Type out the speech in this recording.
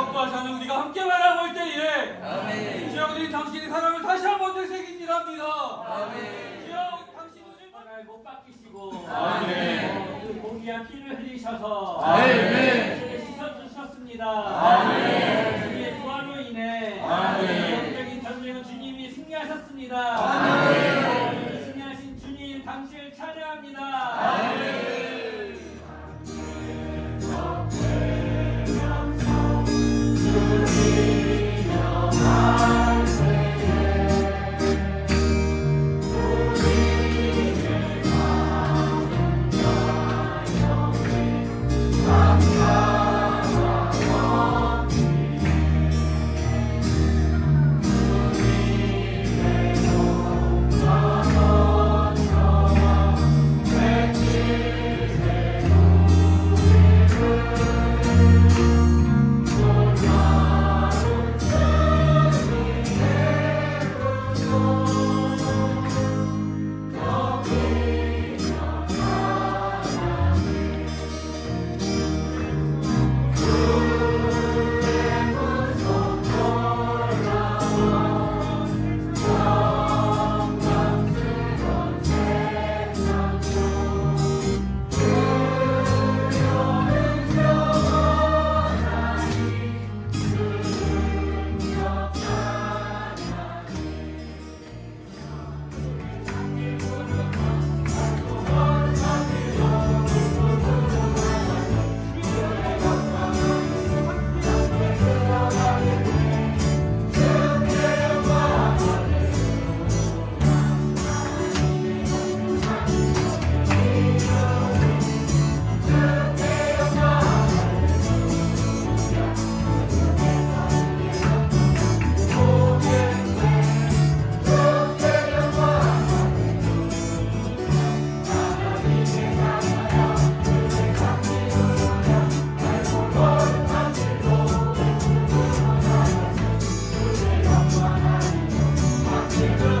사업과 자녀 우리가 함께 바라볼 때에 아멘. 주여 우리 당신의 사랑을 다시 한번 되새기니랍니다. 아멘. 주여 당신 우리 사랑을 못 바뀌시고 아멘. 그 고귀한 피를 흘리셔서 아멘. 주의 시선 주셨습니다. 아멘. 주의 부활로 인해 아멘. 영적인 전쟁은 주님이 승리하셨습니다. Mexico.